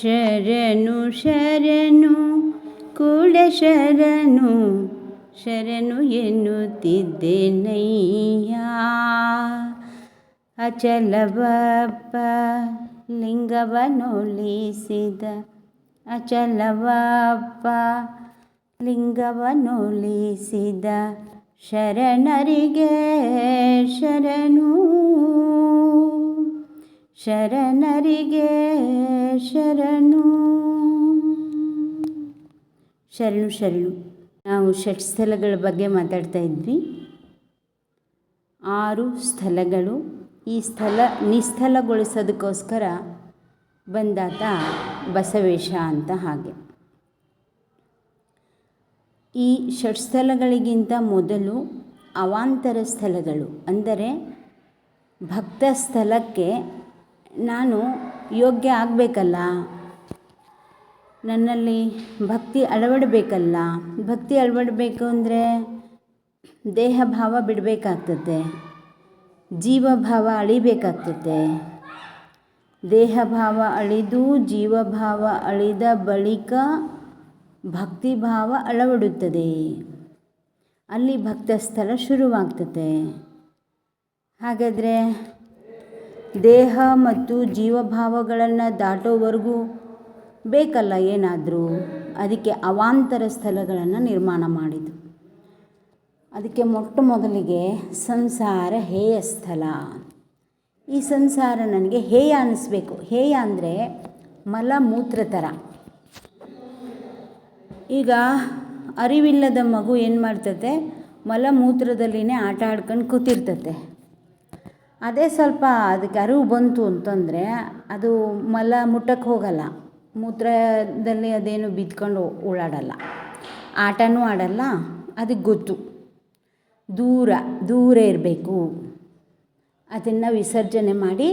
ಶರಣು ಶರಣು ಕೂಡ ಶರಣು. ಶರಣು ಎನ್ನುತ್ತಿದ್ದೆನಯ್ಯ? ಅಚಲವಪ್ಪ ಲಿಂಗವನೊಲಿಸಿದ. ಅಚಲವಪ್ಪ ಲಿಂಗವನೊಲಿಸಿದ. ಶರಣರಿಗೆ ಶರಣು. ಶರಣರಿಗೆ ಶರಣು. ಶರಣು ಶರಣು. ನಾವು ಷಟ್ ಸ್ಥಳಗಳ ಬಗ್ಗೆ ಮಾತಾಡ್ತಾ ಇದ್ವಿ. ಆರು ಸ್ಥಳಗಳು. ಈ ಸ್ಥಳ ನಿಸ್ಥಳಗೊಳಿಸೋದಕ್ಕೋಸ್ಕರ ಬಂದಾತ ಬಸವೇಶ ಅಂತ ಹಾಗೆ. ಈ ಷಟ್ ಸ್ಥಳಗಳಿಗಿಂತ ಮೊದಲು ಅವಾಂತರ ಸ್ಥಳಗಳು, ಅಂದರೆ ಭಕ್ತ ಸ್ಥಳಕ್ಕೆ ನಾನು ಯೋಗ್ಯ ಆಗಬೇಕಲ್ಲ? ನನ್ನಲ್ಲಿ ಭಕ್ತಿ ಅಳವಡಬೇಕಲ್ಲ? ಭಕ್ತಿ ಅಳವಡಬೇಕು ಅಂದರೆ ದೇಹ ಭಾವ ಬಿಡಬೇಕಾಗ್ತದೆ. ಜೀವಭಾವ ಅಳಿಬೇಕಾಗ್ತದೆ. ದೇಹ ಭಾವ ಅಳಿದು ಜೀವಭಾವ ಅಳಿದ ಬಳಿಕ ಭಕ್ತಿ ಭಾವ ಅಳವಡುತ್ತದೆ. ಅಲ್ಲಿ ಭಕ್ತ ಸ್ಥಳ ಶುರುವಾಗ್ತದೆ. ಹಾಗಾದರೆ ದೇಹ ಮತ್ತು ಜೀವಭಾವಗಳನ್ನು ದಾಟೋವರೆಗೂ ಬೇಕಲ್ಲ ಏನಾದರೂ? ಅದಕ್ಕೆ ಅವಾಂತರ ಸ್ಥಳಗಳನ್ನು ನಿರ್ಮಾಣ ಮಾಡಿತು ಅದಕ್ಕೆ ಮೊಟ್ಟ ಮೊದಲಿಗೆ ಸಂಸಾರ ಹೇಯ ಸ್ಥಳ. ಈ ಸಂಸಾರ ನನಗೆ ಹೇಯ ಅನ್ನಿಸ್ಬೇಕು ಹೇಯ ಅಂದರೆ ಮಲ ಮೂತ್ರ ಥರ. ಈಗ ಅರಿವಿಲ್ಲದ ಮಗು ಏನು ಮಾಡ್ತತೆ? ಮಲಮೂತ್ರದಲ್ಲಿನೇ ಆಟ ಆಡ್ಕೊಂಡು ಕೂತಿರ್ತತೆ. ಅದೇ ಸ್ವಲ್ಪ ಅದಕ್ಕೆ ಅರಿವು ಬಂತು ಅಂತಂದರೆ ಅದು ಮಲ ಮುಟ್ಟಕ್ಕೆ ಹೋಗಲ್ಲ. ಮೂತ್ರದಲ್ಲಿ ಅದೇನು ಬಿದ್ಕೊಂಡು ಓಡಾಡಲ್ಲ. ಆಟನೂ ಆಡಲ್ಲ, ಅದಕ್ಕೆ ಗೊತ್ತು. ದೂರ ದೂರ ಇರಬೇಕು. ಅದನ್ನು ವಿಸರ್ಜನೆ ಮಾಡಿ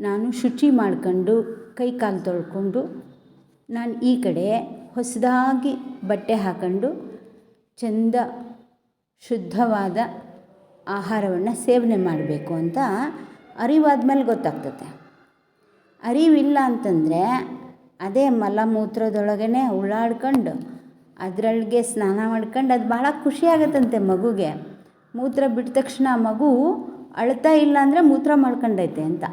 ನಾನು ಶುಚಿ ಮಾಡ್ಕೊಂಡು ಕೈ ಕಾಲು ತೊಳ್ಕೊಂಡು ನಾನು ಈ ಕಡೆ ಹೊಸದಾಗಿ ಬಟ್ಟೆ ಹಾಕ್ಕೊಂಡು ಚೆಂದ ಶುದ್ಧವಾದ ಆಹಾರವನ್ನು ಸೇವನೆ ಮಾಡಬೇಕು ಅಂತ ಅರಿವಾದ್ಮೇಲೆ ಗೊತ್ತಾಗ್ತದೆ. ಅರಿವಿಲ್ಲ ಅಂತಂದರೆ ಅದೇ ಮಲಮೂತ್ರದೊಳಗೇ ಉಳ್ಳಾಡ್ಕೊಂಡು ಅದರೊಳಗೆ ಸ್ನಾನ ಮಾಡ್ಕೊಂಡು ಅದು ಭಾಳ ಖುಷಿಯಾಗತ್ತಂತೆ ಮಗುಗೆ. ಮೂತ್ರ ಬಿಟ್ಟ ತಕ್ಷಣ ಮಗು ಅಳ್ತಾ ಇಲ್ಲ ಅಂದರೆ ಮೂತ್ರ ಮಾಡ್ಕೊಂಡೈತೆ ಅಂತ.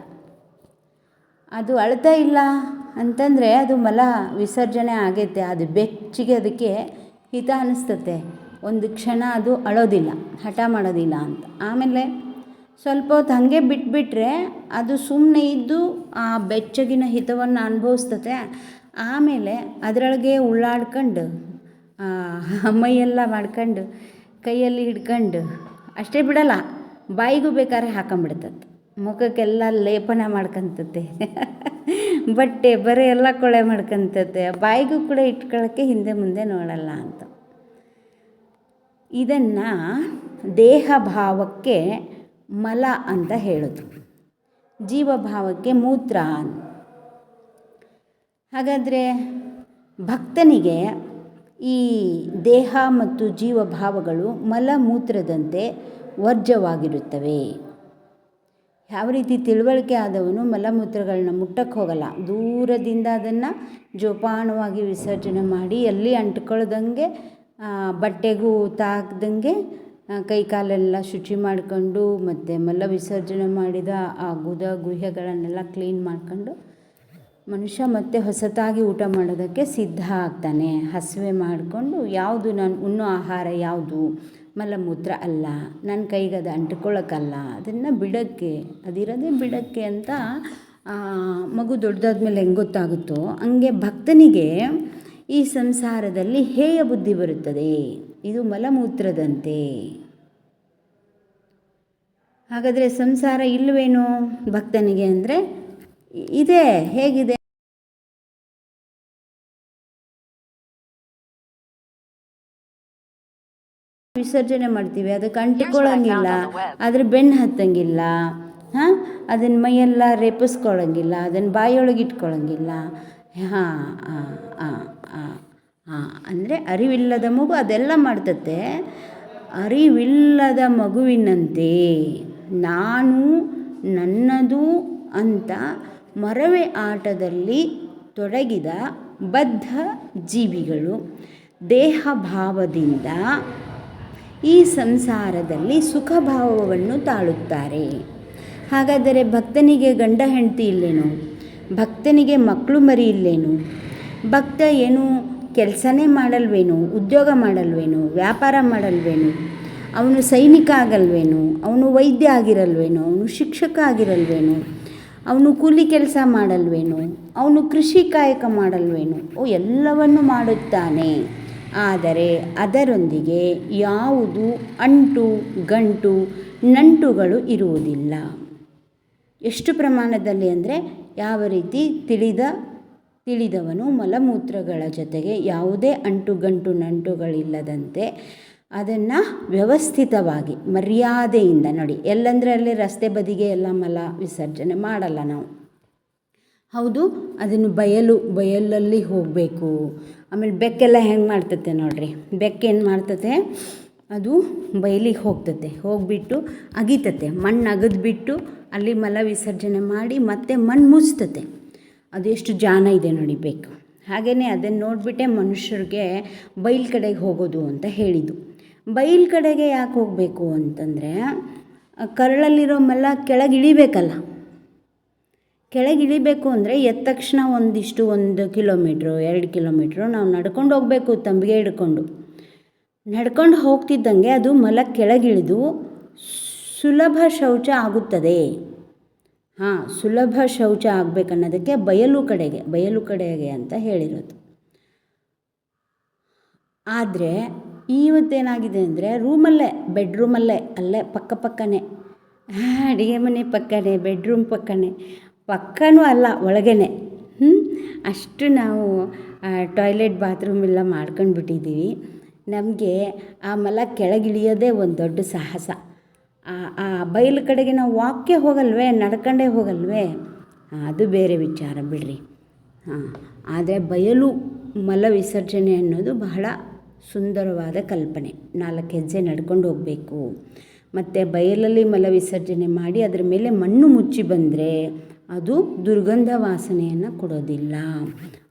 ಅದು ಅಳ್ತಾ ಇಲ್ಲ ಅಂತಂದರೆ ಅದು ಮಲ ವಿಸರ್ಜನೆ ಆಗೈತೆ, ಅದು ಬೆಚ್ಚಿಗೆ ಅದಕ್ಕೆ ಹಿತ ಅನ್ನಿಸ್ತತೆ ಒಂದು ಕ್ಷಣ ಅದು ಅಳೋದಿಲ್ಲ, ಹಠ ಮಾಡೋದಿಲ್ಲ ಅಂತ. ಆಮೇಲೆ ಸ್ವಲ್ಪ ಹೊತ್ತು ಹಾಗೆ ಬಿಟ್ಬಿಟ್ರೆ ಅದು ಸುಮ್ಮನೆ ಇದ್ದು ಆ ಬೆಚ್ಚಗಿನ ಹಿತವನ್ನು ಅನುಭವಿಸ್ತತೆ. ಆಮೇಲೆ ಅದರೊಳಗೆ ಉಳ್ಳಾಡ್ಕೊಂಡು ಮೈಯೆಲ್ಲ ಮಾಡ್ಕೊಂಡು, ಕೈಯಲ್ಲಿ ಹಿಡ್ಕೊಂಡು, ಅಷ್ಟೇ ಬಿಡಲ್ಲ, ಬಾಯಿಗೂ ಬೇಕಾದ್ರೆ ಹಾಕೊಂಬಿಡ್ತದೆ ಮುಖಕ್ಕೆಲ್ಲ ಲೇಪನ ಮಾಡ್ಕೊಂತತೆ. ಬಟ್ಟೆ, ಬರೆ ಎಲ್ಲ ಕೊಳೆ ಮಾಡ್ಕೊಂತತೆ. ಬಾಯಿಗೂ ಕೂಡ ಇಟ್ಕೊಳ್ಳೋಕ್ಕೆ ಹಿಂದೆ ಮುಂದೆ ನೋಡಲ್ಲ ಅಂತ. ಇದನ್ನು ದೇಹ ಭಾವಕ್ಕೆ ಮಲ ಅಂತ ಹೇಳಿದ್ರು ಜೀವಭಾವಕ್ಕೆ ಮೂತ್ರ ಹಾಗಾದರೆ ಭಕ್ತನಿಗೆ ಈ ದೇಹ ಮತ್ತು ಜೀವಭಾವಗಳು ಮಲಮೂತ್ರದಂತೆ ವರ್ಜವಾಗಿರುತ್ತವೆ ಯಾವ ರೀತಿ ತಿಳುವಳಿಕೆ ಆದವನು ಮಲಮೂತ್ರಗಳನ್ನ ಮುಟ್ಟಕ್ಕೆ ಹೋಗಲ್ಲ. ದೂರದಿಂದ ಅದನ್ನು ಜೋಪಾನವಾಗಿ ವಿಸರ್ಜನೆ ಮಾಡಿ ಎಲ್ಲಿ ಅಂಟ್ಕೊಳ್ದಂಗೆ ಬಟ್ಟೆಗೂ ತಾಕ್ದಂಗೆ ಕೈ ಕಾಲೆಲ್ಲ ಶುಚಿ ಮಾಡಿಕೊಂಡು, ಮತ್ತು ಮಲ್ಲ ವಿಸರ್ಜನೆ ಮಾಡಿದ ಆ ಗುದ ಗುಹೆಗಳನ್ನೆಲ್ಲ ಕ್ಲೀನ್ ಮಾಡ್ಕೊಂಡು, ಮನುಷ್ಯ ಮತ್ತೆ ಹೊಸತಾಗಿ ಊಟ ಮಾಡೋದಕ್ಕೆ ಸಿದ್ಧ ಆಗ್ತಾನೆ. ಹಸಿವೆ ಮಾಡಿಕೊಂಡು, ಯಾವುದು ನಾನು, ಉಣ್ಣೋ ಆಹಾರ ಯಾವುದು? ಮಲಮೂತ್ರ ಅಲ್ಲ ನನ್ನ ಕೈಗೆ ಅದು ಅಂಟ್ಕೊಳ್ಳೋಕ್ಕಲ್ಲ ಅದನ್ನು ಬಿಡೋಕ್ಕೆ, ಅದಿರೋದೇ ಬಿಡೋಕ್ಕೆ ಅಂತ ಮಗು ದೊಡ್ಡದಾದ್ಮೇಲೆ ಹೆಂಗೆ ಗೊತ್ತಾಗುತ್ತೋ, ಹಂಗೆ ಭಕ್ತನಿಗೆ ಈ ಸಂಸಾರದಲ್ಲಿ ಹೇಯ ಬುದ್ಧಿ ಬರುತ್ತದೆ. ಇದು ಮಲಮೂತ್ರದಂತೆ. ಹಾಗಾದರೆ ಸಂಸಾರ ಇಲ್ಲವೇನು ಭಕ್ತನಿಗೆ ಅಂದರೆ ಇದೆ, ಹೇಗಿದೆ? ವಿಸರ್ಜನೆ ಮಾಡ್ತೀವಿ ಅದಕ್ಕೆ ಅಂಟಿಕೊಳ್ಳಂಗಿಲ್ಲ ಅದ್ರ ಬೆನ್ನು ಹತ್ತಂಗಿಲ್ಲ, ಹಾಂ? ಅದನ್ನ ಮೈಯೆಲ್ಲ ರೇಪಿಸ್ಕೊಳ್ಳಂಗಿಲ್ಲ ಅದನ್ನು ಬಾಯೊಳಗೆ ಇಟ್ಕೊಳ್ಳಂಗಿಲ್ಲ ಹಾಂ ಹಾಂ ಹಾಂ ಹಾಂ ಹಾಂ. ಅಂದರೆ ಅರಿವಿಲ್ಲದ ಮಗು ಅದೆಲ್ಲ ಮಾಡ್ತತೆ ಅರಿವಿಲ್ಲದ ಮಗುವಿನಂತೆ ನಾನು ನನ್ನದು ಅಂತ ಮರವೆ ಆಟದಲ್ಲಿ ತೊಡಗಿದ ಬದ್ಧ ಜೀವಿಗಳು ದೇಹ ಭಾವದಿಂದ ಈ ಸಂಸಾರದಲ್ಲಿ ಸುಖ ಭಾವವನ್ನು ತಾಳುತ್ತಾರೆ. ಹಾಗಾದರೆ ಭಕ್ತನಿಗೆ ಗಂಡ ಹೆಂಡತಿ ಇಲ್ಲೇನು? ಭಕ್ತನಿಗೆ ಮಕ್ಕಳು ಮರಿ ಇಲ್ಲೇನು ಭಕ್ತ ಏನು ಕೆಲಸನೇ ಮಾಡಲ್ವೇನು? ಉದ್ಯೋಗ ಮಾಡಲ್ವೇನು? ವ್ಯಾಪಾರ ಮಾಡಲ್ವೇನು? ಅವನು ಸೈನಿಕ ಆಗಲ್ವೇನು? ಅವನು ವೈದ್ಯ ಆಗಿರಲ್ವೇನು? ಅವನು ಶಿಕ್ಷಕ ಆಗಿರಲ್ವೇನು? ಅವನು ಕೂಲಿ ಕೆಲಸ ಮಾಡಲ್ವೇನು? ಅವನು ಕೃಷಿ ಕಾಯಕ ಮಾಡಲ್ವೇನು? ಓ, ಎಲ್ಲವನ್ನು ಮಾಡುತ್ತಾನೆ. ಆದರೆ ಅದರೊಂದಿಗೆ ಯಾವುದು ಅಂಟು, ಗಂಟು, ನಂಟುಗಳು ಇರುವುದಿಲ್ಲ. ಎಷ್ಟು ಪ್ರಮಾಣದಲ್ಲಿ ಅಂದರೆ ಯಾವ ರೀತಿ ತಿಳಿದ, ತಿಳಿದವನು ಮಲಮೂತ್ರಗಳ ಜೊತೆಗೆ ಯಾವುದೇ ಅಂಟು ಗಂಟು ನಂಟುಗಳಿಲ್ಲದಂತೆ ಅದನ್ನು ವ್ಯವಸ್ಥಿತವಾಗಿ ಮರ್ಯಾದೆಯಿಂದ ನೋಡಿ. ಎಲ್ಲಂದರೆ ಅಲ್ಲಿ ರಸ್ತೆ ಬದಿಗೆ ಎಲ್ಲ ಮಲ ವಿಸರ್ಜನೆ ಮಾಡಲ್ಲ ನಾವು. ಹೌದು, ಅದನ್ನು ಬಯಲು, ಬಯಲಲ್ಲಿ ಹೋಗಬೇಕು. ಆಮೇಲೆ ಬೆಕ್ಕೆಲ್ಲ ಹೆಂಗೆ ಮಾಡ್ತತೆ ನೋಡ್ರಿ? ಬೆಕ್ಕೇನು ಮಾಡ್ತತೆ? ಅದು ಬಯಲಿಗೆ ಹೋಗ್ತತೆ, ಹೋಗಿಬಿಟ್ಟು ಅಗಿತತೆ. ಮಣ್ಣು ಅಗದ್ಬಿಟ್ಟು ಅಲ್ಲಿ ಮಲ ವಿಸರ್ಜನೆ ಮಾಡಿ ಮತ್ತೆ ಮಣ್ಣು ಮುಚ್ತತೆ. ಅದೆಷ್ಟು ಜಾನ ಇದೆ ನೋಡಿ ಹಾಗೇ ಹಾಗೆಯೇ ಅದನ್ನು ನೋಡಿಬಿಟ್ಟೆ ಮನುಷ್ಯರಿಗೆ ಬೈಲ್ ಕಡೆಗೆ ಹೋಗೋದು ಅಂತ ಹೇಳಿದ್ದು. ಬೈಲ್ ಕಡೆಗೆ ಯಾಕೆ ಹೋಗಬೇಕು ಅಂತಂದರೆ ಕರಳಲ್ಲಿರೋ ಮಲ ಕೆಳಗೆ ಇಳಿಬೇಕಲ್ಲ. ಕೆಳಗೆ ಇಳಿಬೇಕು ಅಂದರೆ ಎದ್ದ ತಕ್ಷಣ ಒಂದಿಷ್ಟು ಒಂದು ಕಿಲೋಮೀಟ್ರು, ಎರಡು ಕಿಲೋಮೀಟ್ರು ನಾವು ನಡ್ಕೊಂಡು ಹೋಗಬೇಕು, ತಂಬಿಗೆ ಹಿಡ್ಕೊಂಡು. ನಡ್ಕೊಂಡು ಹೋಗ್ತಿದ್ದಂಗೆ ಅದು ಮಲ ಕೆಳಗಿಳಿದು ಸುಲಭ ಶೌಚ ಆಗುತ್ತದೆ. ಹಾಂ, ಸುಲಭ ಶೌಚ ಆಗಬೇಕನ್ನೋದಕ್ಕೆ ಬಯಲು ಕಡೆಗೆ ಬಯಲು ಕಡೆಗೆ ಅಂತ ಹೇಳಿರೋದು. ಆದರೆ ಇವತ್ತೇನಾಗಿದೆ ಅಂದರೆ ರೂಮಲ್ಲೇ, ಬೆಡ್ರೂಮಲ್ಲೇ, ಅಲ್ಲೇ ಪಕ್ಕ ಪಕ್ಕನೇ. ಅಡುಗೆ ಮನೆ ಪಕ್ಕನೇ, ಬೆಡ್ರೂಮ್ ಪಕ್ಕನೇ. ಪಕ್ಕನೂ ಅಲ್ಲ ಒಳಗೇ ಹ್ಞೂ ಅಷ್ಟು ನಾವು ಟಾಯ್ಲೆಟ್, ಬಾತ್ರೂಮ್ ಎಲ್ಲ ಮಾಡ್ಕೊಂಡು ಬಿಟ್ಟಿದ್ದೀವಿ ನಮಗೆ ಆ ಮಲ ಕೆಳಗಿಳಿಯೋದೇ ಒಂದು ದೊಡ್ಡ ಸಾಹಸ. ಆ ಬಯಲು ಕಡೆಗೆ ನಾವು ವಾಕ್ಗೆ ಹೋಗಲ್ವೇ, ನಡ್ಕೊಂಡೇ ಹೋಗಲ್ವೇ? ಅದು ಬೇರೆ ವಿಚಾರ ಬಿಡ್ರಿ. ಹಾಂ, ಆದರೆ ಬಯಲು ಮಲ ವಿಸರ್ಜನೆ ಅನ್ನೋದು ಬಹಳ ಸುಂದರವಾದ ಕಲ್ಪನೆ. ನಾಲ್ಕು ಹೆಜ್ಜೆ ನಡ್ಕೊಂಡು ಹೋಗಬೇಕು. ಮತ್ತು ಬಯಲಲ್ಲಿ ಮಲ ವಿಸರ್ಜನೆ ಮಾಡಿ ಅದರ ಮೇಲೆ ಮಣ್ಣು ಮುಚ್ಚಿ ಬಂದರೆ ಅದು ದುರ್ಗಂಧ ವಾಸನೆಯನ್ನು ಕೊಡೋದಿಲ್ಲ.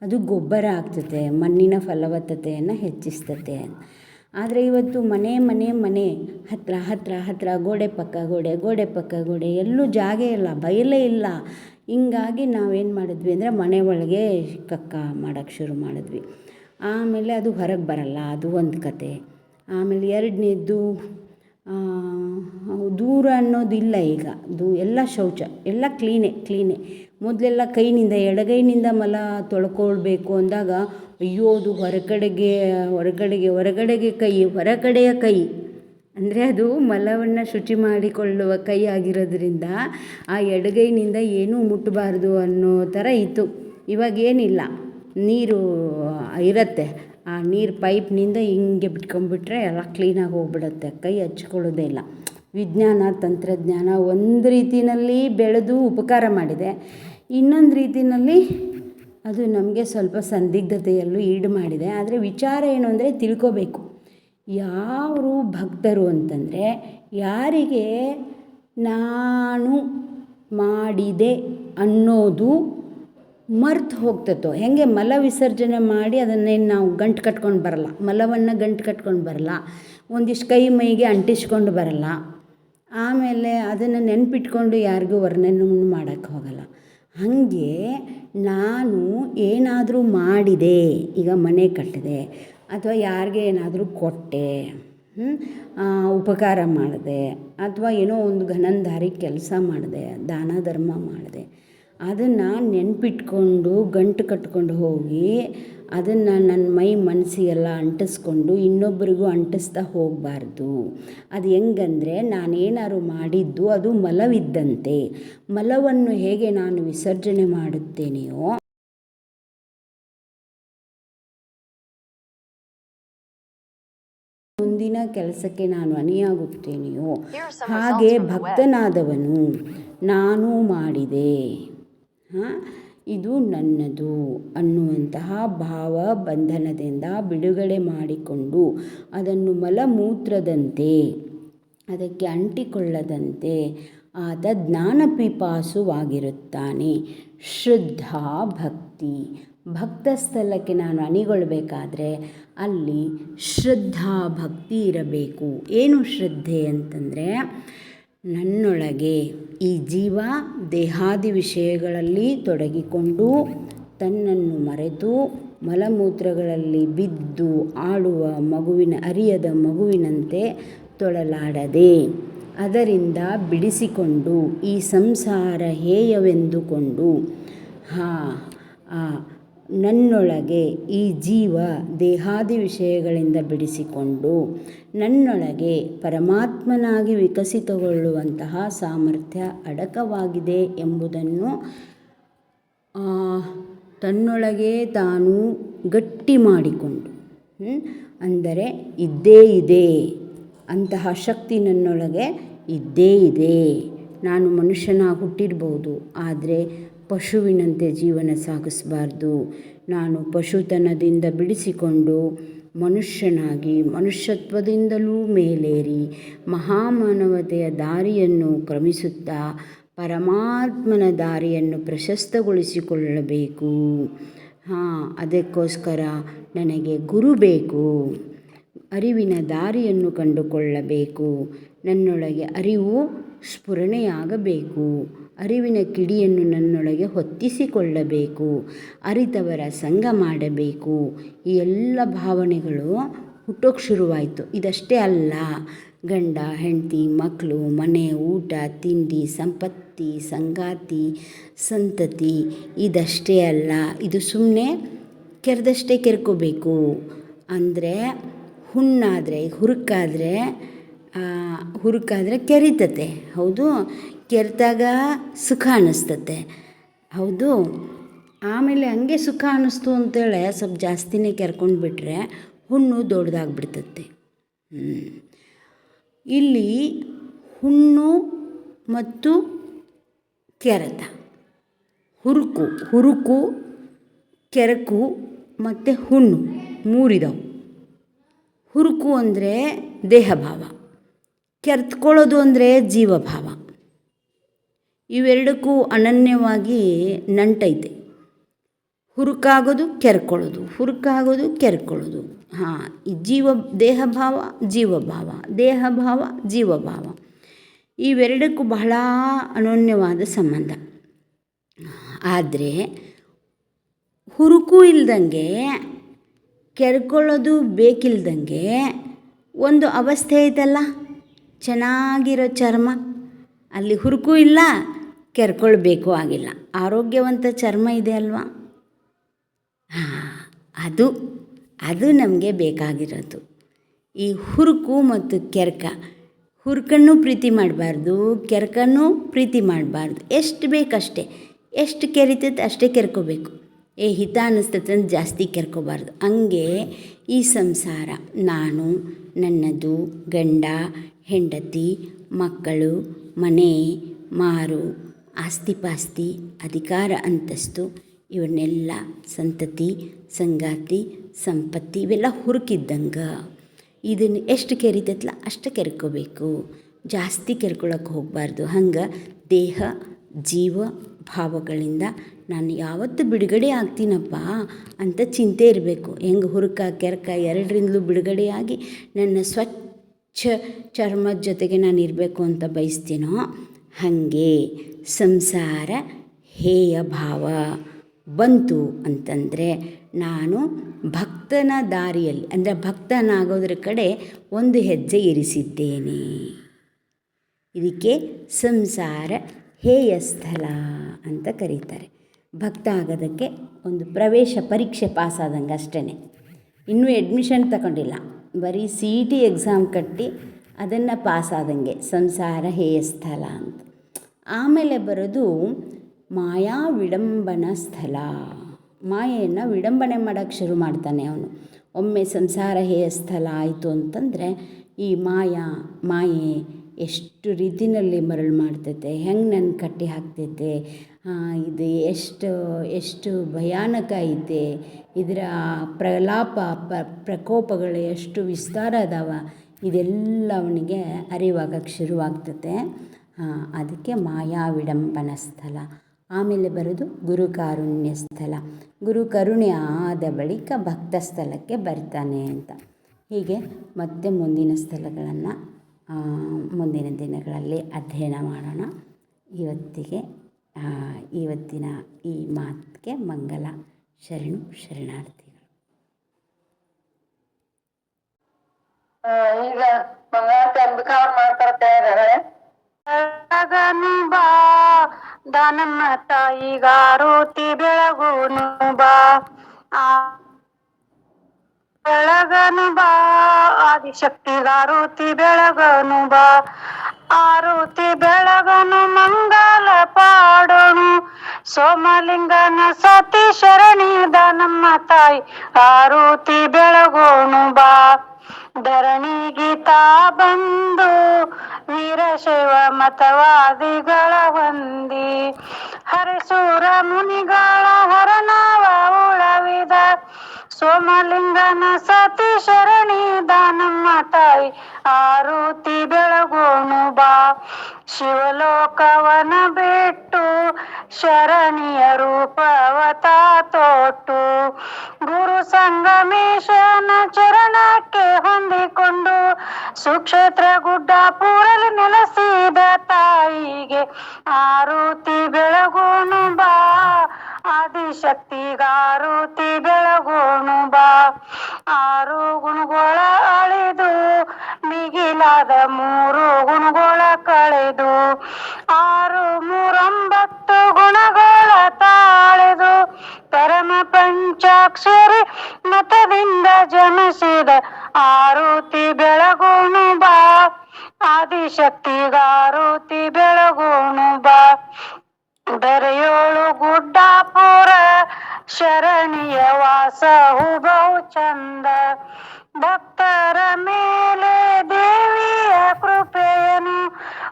ಅದು ಗೊಬ್ಬರ ಆಗ್ತದೆ ಮಣ್ಣಿನ ಫಲವತ್ತತೆಯನ್ನು ಹೆಚ್ಚಿಸ್ತತೆ. ಆದರೆ ಇವತ್ತು ಮನೆ ಮನೆ ಮನೆ ಹತ್ತಿರ ಹತ್ತಿರ ಹತ್ತಿರ ಗೋಡೆ ಪಕ್ಕ, ಗೋಡೆ ಗೋಡೆ ಪಕ್ಕ, ಗೋಡೆ, ಎಲ್ಲೂ ಜಾಗ ಇಲ್ಲ, ಬಯಲೇ ಇಲ್ಲ. ಹಿಂಗಾಗಿ ನಾವೇನು ಮಾಡಿದ್ವಿ ಅಂದರೆ ಮನೆ ಒಳಗೆ ಕಕ್ಕ ಮಾಡೋಕ್ಕೆ ಶುರು ಮಾಡಿದ್ವಿ. ಆಮೇಲೆ ಅದು ಹೊರಗೆ ಬರಲ್ಲ, ಅದು ಒಂದು ಕತೆ. ಆಮೇಲೆ ಎರಡನೇದ್ದು ದೂರ ಅನ್ನೋದಿಲ್ಲ ಈಗ. ದೂ, ಎಲ್ಲ ಶೌಚ, ಎಲ್ಲ ಕ್ಲೀನೇ ಕ್ಲೀನೇ. ಮೊದಲೆಲ್ಲ ಕೈನಿಂದ, ಎಡಗೈನಿಂದ ಮಲ ತೊಳ್ಕೊಳ್ಬೇಕು ಅಂದಾಗ, ಅಯ್ಯೋ, ಅದು ಹೊರಗಡೆಗೆ ಹೊರಗಡೆಗೆ ಹೊರಗಡೆಗೆ ಕೈ, ಹೊರಗಡೆಯ ಕೈ. ಅಂದರೆ ಅದು ಮಲವನ್ನು ಶುಚಿ ಮಾಡಿಕೊಳ್ಳುವ ಕೈ ಆಗಿರೋದ್ರಿಂದ ಆ ಎಡಗೈನಿಂದ ಏನೂ ಮುಟ್ಟಬಾರ್ದು ಅನ್ನೋ ಥರ ಇತ್ತು. ಇವಾಗೇನಿಲ್ಲ. ನೀರು ಇರುತ್ತೆ. ಆ ನೀರು ಪೈಪ್ನಿಂದ ಹಿಂಗೆ ಬಿಟ್ಕೊಂಡ್ಬಿಟ್ರೆ ಎಲ್ಲ ಕ್ಲೀನಾಗಿ ಹೋಗ್ಬಿಡುತ್ತೆ. ಕೈ ಹಚ್ಕೊಳ್ಳೋದೇ ಇಲ್ಲ. ವಿಜ್ಞಾನ, ತಂತ್ರಜ್ಞಾನ ಒಂದು ರೀತಿಯಲ್ಲಿ ಬೆಳೆದು ಉಪಕಾರ ಮಾಡಿದೆ. ಇನ್ನೊಂದು ರೀತಿಯಲ್ಲಿ ಅದು ನಮಗೆ ಸ್ವಲ್ಪ ಸಂದಿಗ್ಧತೆಯಲ್ಲೂ ಈಡು ಮಾಡಿದೆ. ಆದರೆ ವಿಚಾರ ಏನು ಅಂದರೆ ತಿಳ್ಕೋಬೇಕು. ಯಾರು ಭಕ್ತರು ಅಂತಂದರೆ ಯಾರಿಗೆ ನಾನು ಮಾಡಿದೆ ಅನ್ನೋದು ಮರ್ತು ಹೋಗ್ತಿತ್ತು ಹೇಗೆ ಮಲ ವಿಸರ್ಜನೆ ಮಾಡಿ ಅದನ್ನೇನು ನಾವು ಗಂಟು ಕಟ್ಕೊಂಡು ಬರಲ್ಲ, ಮಲವನ್ನು ಗಂಟು ಕಟ್ಕೊಂಡು ಬರಲ್ಲ, ಒಂದಿಷ್ಟು ಕೈ ಮೈಗೆ ಅಂಟಿಸ್ಕೊಂಡು ಬರಲ್ಲ, ಆಮೇಲೆ ಅದನ್ನು ನೆನ್ಪಿಟ್ಕೊಂಡು ಯಾರಿಗೂ ವರ್ಣನೆ ಮಾಡೋಕ್ಕೆ ಹೋಗಲ್ಲ. ಹಾಗೆ ನಾನು ಏನಾದರೂ ಮಾಡಿದೆ, ಈಗ ಮನೆ ಕಟ್ಟಿದೆ, ಅಥವಾ ಯಾರಿಗೆ ಏನಾದರೂ ಕೊಟ್ಟೆ ಉಪಕಾರ ಮಾಡಿದೆ, ಅಥವಾ ಏನೋ ಒಂದು ಘನಂದಾರಿ ಕೆಲಸ ಮಾಡಿದೆ, ದಾನ ಧರ್ಮ ಮಾಡಿದೆ ಅದನ್ನು ನೆನಪಿಟ್ಕೊಂಡು ಗಂಟು ಕಟ್ಕೊಂಡು ಹೋಗಿ ಅದನ್ನು ನನ್ನ ಮೈ ಮನಸ್ಸಿಗೆಲ್ಲ ಅಂಟಿಸ್ಕೊಂಡು ಇನ್ನೊಬ್ಬರಿಗೂ ಅಂಟಿಸ್ತಾ ಹೋಗಬಾರ್ದು. ಅದು ಹೆಂಗಂದರೆ ನಾನೇನಾದ್ರು ಮಾಡಿದ್ದು ಅದು ಮಲವಿದ್ದಂತೆ. ಮಲವನ್ನು ಹೇಗೆ ನಾನು ವಿಸರ್ಜನೆ ಮಾಡುತ್ತೇನೆಯೋ ಮುಂದಿನ ಕೆಲಸಕ್ಕೆ ನಾನು ಅಣಿಯಾಗುತ್ತೇನೆಯೋ ಹಾಗೆ ಭಕ್ತನಾದವನು ನಾನು ಮಾಡಿದೆ. ಹಾಂ? ಇದು ನನ್ನದು ಅನ್ನುವಂತಹ ಭಾವ ಬಂಧನದಿಂದ ಬಿಡುಗಡೆ ಮಾಡಿಕೊಂಡು ಅದನ್ನು ಮಲಮೂತ್ರದಂತೆ, ಅದಕ್ಕೆ ಅಂಟಿಕೊಳ್ಳದಂತೆ ಆತ ಜ್ಞಾನ ಪಿಪಾಸುವಾಗಿರುತ್ತಾನೆ ಶ್ರದ್ಧಾ ಭಕ್ತಿ. ಭಕ್ತ ಸ್ಥಳಕ್ಕೆ ನಾನು ಅಣಿಗೊಳ್ಬೇಕಾದ್ರೆ ಅಲ್ಲಿ ಶ್ರದ್ಧಾ ಭಕ್ತಿ ಇರಬೇಕು. ಏನು ಶ್ರದ್ಧೆ ಅಂತಂದರೆ ನನ್ನೊಳಗೆ ಈ ಜೀವ ದೇಹಾದಿ ವಿಷಯಗಳಲ್ಲಿ ತೊಡಗಿಕೊಂಡು ತನ್ನನ್ನು ಮರೆತು ಮಲಮೂತ್ರಗಳಲ್ಲಿ ಬಿದ್ದು ಆಡುವ ಮಗುವಿನ ಅರಿಯದ ಮಗುವಿನಂತೆ ತೊಳಲಾಡದೆ ಅದರಿಂದ ಬಿಡಿಸಿಕೊಂಡು ಈ ಸಂಸಾರ ಹೇಯವೆಂದುಕೊಂಡು, ಹಾಂ ನನ್ನೊಳಗೆ ಈ ಜೀವ ದೇಹಾದಿ ವಿಷಯಗಳಿಂದ ಬಿಡಿಸಿಕೊಂಡು, ನನ್ನೊಳಗೆ ಪರಮಾತ್ಮನಾಗಿ ವಿಕಸಿತಗೊಳ್ಳುವಂತಹ ಸಾಮರ್ಥ್ಯ ಅಡಕವಾಗಿದೆ ಎಂಬುದನ್ನು ತನ್ನೊಳಗೆ ತಾನು ಗಟ್ಟಿ ಮಾಡಿಕೊಂಡು ಅಂದರೆ ಇದ್ದೇ ಇದೆ, ಅಂತಹ ಶಕ್ತಿ ನನ್ನೊಳಗೆ ಇದ್ದೇ ಇದೆ. ನಾನು ಮನುಷ್ಯನಾಗಿ ಹುಟ್ಟಿರ್ಬೋದು, ಆದರೆ ಪಶುವಿನಂತೆ ಜೀವನ ಸಾಗಿಸಬಾರ್ದು. ನಾನು ಪಶುತನದಿಂದ ಬಿಡಿಸಿಕೊಂಡು ಮನುಷ್ಯನಾಗಿ ಮನುಷ್ಯತ್ವದಿಂದಲೂ ಮೇಲೇರಿ ಮಹಾಮಾನವತೆಯ ದಾರಿಯನ್ನು ಕ್ರಮಿಸುತ್ತಾ ಪರಮಾತ್ಮನ ದಾರಿಯನ್ನು ಪ್ರಶಸ್ತಗೊಳಿಸಿಕೊಳ್ಳಬೇಕು. ಹಾಂ, ಅದಕ್ಕೋಸ್ಕರ ನನಗೆ ಗುರು ಬೇಕು. ಅರಿವಿನ ದಾರಿಯನ್ನು ಕಂಡುಕೊಳ್ಳಬೇಕು. ನನ್ನೊಳಗೆ ಅರಿವು ಸ್ಫುರಣೆಯಾಗಬೇಕು. ಅರಿವಿನ ಕಿಡಿಯನ್ನು ನನ್ನೊಳಗೆ ಹೊತ್ತಿಸಿಕೊಳ್ಳಬೇಕು, ಅರಿತವರ ಸಂಘ ಮಾಡಬೇಕು. ಈ ಎಲ್ಲ ಭಾವನೆಗಳು ಹುಟ್ಟೋಕ್ಕೆ ಶುರುವಾಯಿತು. ಇದಷ್ಟೇ ಅಲ್ಲ, ಗಂಡ, ಹೆಂಡತಿ ಮಕ್ಕಳು ಮನೆ, ಊಟ, ತಿಂಡಿ, ಸಂಪತ್ತಿ, ಸಂಗಾತಿ, ಸಂತತಿ, ಇದಷ್ಟೇ ಅಲ್ಲ. ಇದು ಸುಮ್ಮನೆ ಕೆರೆದಷ್ಟೇ ಕೆರ್ಕೋಬೇಕು. ಅಂದರೆ ಹುಣ್ಣಾದರೆ, ಹುರುಕಾದರೆ ಹುರುಕಾದರೆ ಕೆರಿತತೆ. ಹೌದು? ಕೆರೆದಾಗ ಸುಖ ಅನ್ನಿಸ್ತತೆ. ಹೌದು. ಆಮೇಲೆ ಹಂಗೆ ಸುಖ ಅನ್ನಿಸ್ತು ಅಂತೇಳಿ ಸ್ವಲ್ಪ ಜಾಸ್ತಿನೇ ಕೆರ್ಕೊಂಡು ಬಿಟ್ಟರೆ ಹುಣ್ಣು ದೊಡ್ಡದಾಗ್ಬಿಡ್ತತೆ. ಇಲ್ಲಿ ಹುಣ್ಣು ಮತ್ತು ಕೆರೆತ. ಹುರುಕು ಹುರುಕು, ಕೆರಕು ಮತ್ತು ಹುಣ್ಣು ಮೂರಿದವು. ಹುರುಕು ಅಂದರೆ ದೇಹಭಾವ. ಕೆರೆತ್ಕೊಳ್ಳೋದು ಅಂದರೆ ಜೀವಭಾವ. ಇವೆರಡಕ್ಕೂ ಅನನ್ಯವಾಗಿ ನಂಟೈತೆ. ಹುರುಕಾಗೋದು ಕೆರ್ಕೊಳ್ಳೋದು ಹುರುಕಾಗೋದು ಕೆರ್ಕೊಳ್ಳೋದು. ಹಾಂ, ಈ ಜೀವ, ದೇಹಭಾವ, ಜೀವಭಾವ ದೇಹಭಾವ, ಜೀವಭಾವ. ಇವೆರಡಕ್ಕೂ ಬಹಳ ಅನನ್ಯವಾದ ಸಂಬಂಧ. ಆದರೆ ಹುರುಕು ಇಲ್ದಂಗೆ ಕೆರ್ಕೊಳ್ಳೋದು ಬೇಕಿಲ್ದಂಗೆ ಒಂದು ಅವಸ್ಥೆ ಐತಲ್ಲ? ಚೆನ್ನಾಗಿರೋ ಚರ್ಮ. ಅಲ್ಲಿ ಹುರುಕು ಇಲ್ಲ ಕೆರ್ಕೊಳ್ಬೇಕು ಆಗಿಲ್ಲ. ಆರೋಗ್ಯವಂತ ಚರ್ಮ ಇದೆ ಅಲ್ವಾ? ಹಾಂ, ಅದು ಅದು ನಮಗೆ ಬೇಕಾಗಿರೋದು. ಈ ಹುರುಕು ಮತ್ತು ಕೆರ್ಕ, ಹುರುಕನ್ನು ಪ್ರೀತಿ ಮಾಡಬಾರ್ದು, ಕೆರ್ಕನ್ನು ಪ್ರೀತಿ ಮಾಡಬಾರ್ದು. ಎಷ್ಟು ಬೇಕಷ್ಟೇ, ಎಷ್ಟು ಕೆರಿತೈತೆ ಅಷ್ಟೇ ಕೆರ್ಕೋಬೇಕು. ಏ ಹಿತ ಅನ್ನಿಸ್ತೈತೆ ಅಂತ ಜಾಸ್ತಿ ಕೆರ್ಕೋಬಾರ್ದು. ಹಂಗೆ ಈ ಸಂಸಾರ, ನಾನು, ನನ್ನದು, ಗಂಡ, ಹೆಂಡತಿ, ಮಕ್ಕಳು, ಮನೆ, ಮಾರು ಆಸ್ತಿ ಪಾಸ್ತಿ, ಅಧಿಕಾರ ಅಂತಸ್ತು, ಇವನ್ನೆಲ್ಲ ಸಂತತಿ, ಸಂಗಾತಿ, ಸಂಪತ್ತಿ ಇವೆಲ್ಲ ಹುರುಕಿದ್ದಂಗೆ. ಇದನ್ನು ಎಷ್ಟು ಕೆರಿತೈತಲ್ಲ ಅಷ್ಟು ಕೆರ್ಕೋಬೇಕು. ಜಾಸ್ತಿ ಕೆರ್ಕೊಳಕ್ಕೆ ಹೋಗಬಾರ್ದು. ಹಂಗೆ ದೇಹ, ಜೀವ, ಭಾವಗಳಿಂದ ನಾನು ಯಾವತ್ತು ಬಿಡುಗಡೆ ಆಗ್ತೀನಪ್ಪ ಅಂತ ಚಿಂತೆ ಇರಬೇಕು. ಹೆಂಗೆ ಹುರುಕ, ಕೆರಕ ಎರಡರಿಂದಲೂ ಬಿಡುಗಡೆಯಾಗಿ ನನ್ನ ಸ್ವಚ್ಛ ಚರ್ಮದ ಜೊತೆಗೆ ನಾನು ಇರಬೇಕು ಅಂತ ಬಯಸ್ತೀನೋ ಹಾಗೆ. ಸಂಸಾರ ಹೇಯ ಭಾವ. ಬಂತು ಅಂತಂದರೆ ನಾನು ಭಕ್ತನ ದಾರಿಯಲ್ಲಿ, ಅಂದರೆ ಭಕ್ತನಾಗೋದ್ರ ಕಡೆ ಒಂದು ಹೆಜ್ಜೆ ಇರಿಸಿದ್ದೇನೆ. ಇದಕ್ಕೆ ಸಂಸಾರ ಹೇಯ ಸ್ಥಳ ಅಂತ ಕರೀತಾರೆ. ಭಕ್ತ ಆಗೋದಕ್ಕೆ ಒಂದು ಪ್ರವೇಶ ಪರೀಕ್ಷೆ ಪಾಸಾದಂಗೆ ಅಷ್ಟೇ ಇನ್ನೂ ಎಡ್ಮಿಷನ್ ತಗೊಂಡಿಲ್ಲ. ಬರೀ ಸಿ ಇ ಟಿ ಎಕ್ಸಾಮ್ ಕಟ್ಟಿ ಅದನ್ನು ಪಾಸಾದಂಗೆ ಸಂಸಾರ ಹೇಯ ಸ್ಥಳ ಅಂತ. ಆಮೇಲೆ ಬರೋದು ಮಾಯಾ ವಿಡಂಬನ ಸ್ಥಳ ಮಾಯೆಯನ್ನು ವಿಡಂಬನೆ ಮಾಡೋಕ್ಕೆ ಶುರು ಮಾಡ್ತಾನೆ ಅವನು. ಒಮ್ಮೆ ಸಂಸಾರ ಹೇಯ ಸ್ಥಳ ಆಯಿತು ಅಂತಂದರೆ ಈ ಮಾಯಾ, ಮಾಯೆ ಎಷ್ಟು ರೀತಿನಲ್ಲಿ ಮರಳು ಮಾಡ್ತೈತೆ, ಹೆಂಗೆ ನನ್ನ ಕಟ್ಟಿ ಹಾಕ್ತೈತೆ ಇದು ಎಷ್ಟು ಎಷ್ಟು ಭಯಾನಕ ಐತೆ, ಇದರ ಪ್ರಲಾಪ ಪ್ರಕೋಪಗಳು ಎಷ್ಟು ವಿಸ್ತಾರ ಅದಾವ, ಇದೆಲ್ಲ ಅವನಿಗೆ ಅರಿವಾಗಕ್ಕೆ ಶುರುವಾಗ್ತತೆ. ಅದಕ್ಕೆ ಮಾಯಾ ವಿಡಂಬನ ಸ್ಥಳ ಆಮೇಲೆ ಬರೋದು ಗುರುಕಾರುಣ್ಯ ಸ್ಥಳ ಗುರು ಕರುಣೆ ಆದ ಬಳಿಕ ಭಕ್ತ ಸ್ಥಳಕ್ಕೆ ಬರ್ತಾನೆ ಅಂತ. ಹೀಗೆ ಮತ್ತೆ ಮುಂದಿನ ಸ್ಥಳಗಳನ್ನು ಮುಂದಿನ ದಿನಗಳಲ್ಲಿ ಅಧ್ಯಯನ ಮಾಡೋಣ. ಇವತ್ತಿಗೆ ಇವತ್ತಿನ ಈ ಮಾತಿಗೆ ಮಂಗಲ. ಶರಣು ಶರಣಾರ್ಥಿಗಳು. ಈಗ ಮಂಗಳಾರತಿ ಅಂಬಿಕಾ ಅವ್ರು ತಯಾರಿ ಬೆಳಗನು ಬಾ ದಾನಮ್ಮ ತಾಯಿಗಾರೋತಿ ಬೆಳಗುನು ಬಾ ಬೆಳಗನು ಬಾ ಆದಿಶಕ್ತಿಗಾರುತಿ ಬೆಳಗನು ಬಾ ಆರುತಿ ಬೆಳಗನು ಮಂಗಲ ಪಾಡೋಣು. ಸೋಮಲಿಂಗನ ಸತಿ ಶರಣಿ ದಾನಮ್ಮ ತಾಯಿ ಆರುತಿ ಬೆಳಗೋಣು ಬಾ ಧರಣಿ ಗೀತಾ ಬಂದು ವೀರಶೈವ ಮತವಾದಿಗಳ ವಂದಿ ಹರಿಸೂರ ಮುನಿಗಳ ಹರನಾವ ಉಳವಿದ. ಸೋಮಲಿಂಗನ ಸತಿ ಶರಣಿ ದಾನಮ್ಮ ತಾಯಿ. ಆರುತಿ ಬೆಳಗೋಣು ಬಾ. ಶಿವಲೋಕವನ ಬಿಟ್ಟು ಶರಣಿಯ ರೂಪವತ ತೋಟು. ಗುರು ಸಂಗಮೇಶನ ಸುಕ್ಷೇತ್ರ ಪೂರಲು ನೆಲೆಸಿದ ತಾಯಿಗೆ ಆರುತಿ ಬೆಳಗೋನು ಬಾ. ಆದಿಶಕ್ತಿಗಾರುತಿ ಬೆಳಗೋನು ಬಾ. ಆರು ಗುಣಗಳ ಅಳಿದು, ಮಿಗಿಲಾದ ಮೂರು ಗುಣಗಳ ಕಳೆದು, ಆರು ಮೂರೊಂಬತ್ತು ಗುಣಗಳ ತಾಳೆದು, ಪರಮ ಪಂಚಾಕ್ಷರಿ ಮತದಿಂದ ಜನಿಸಿದ ಆರುತಿ ಬೆಳಗೋಣು ಬಾ ಆದಿಶಕ್ತಿಗಾರುತಿ ಬೆಳಗೋಣು ಬಾ. ದರೆಯೋಳು ಗುಡ್ಡಾಪುರ, ಶರಣಿಯ ವಾಸ ಬಹು ಚಂದ ಭಕ್ತರ ಮೇಲೆ ದೇವಿಯ ಕೃಪೆಯನು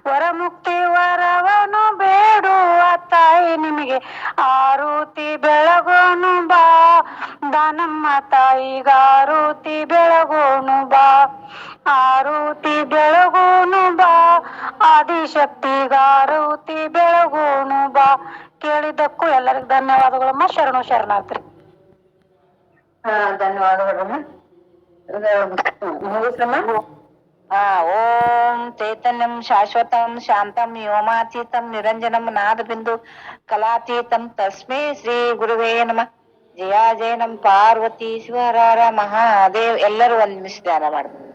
ವರಮುಕ್ತಿ ವರವನು ಬೇಡುವ ತಾಯಿ ನಿಮಗೆ ಆರುತಿ ಬೆಳಗೋನು ಬಾ. ದಾನಮ್ಮ ತಾಯಿಗಾರುತಿ ಬೆಳಗೋನು ಬಾ. ಆರುತಿ ಬೆಳಗೋನು ಬಾ ಆದಿಶಕ್ತಿಗಾರುತಿ ಬೆಳಗೋನು ಬಾ. ಕೇಳಿದ್ದಕ್ಕೂ ಎಲ್ಲರಿಗೂ ಧನ್ಯವಾದಗಳಮ್ಮ ಶರಣು ಶರಣಾರ್ಥಿ. ಹಾ ಧನ್ಯವಾದಗಳಮ್ಮ ಮುಗಿಸ್ರಮ್ಮ ಓಂ ಚೈತನ್ಯಂ ಶಾಶ್ವತಂ ಶಾಂತಂ ವ್ಯೋಮಾತೀತಂ ನಿರಂಜನಂ ನಾದಬಿಂದು ಕಲಾತೀತಂ ತಸ್ಮೈ ಶ್ರೀ ಗುರುವೇ ನಮ. ಜಯ ಜಯ ನಮ್ ಪಾರ್ವತಿ ಶಿವರಾರ ಮಹಾದೇವ್ ಎಲ್ಲರೂ ಒಂದ್ ನಿಮಿಷ ಧ್ಯಾನ ಮಾಡ್ಬೇಕು.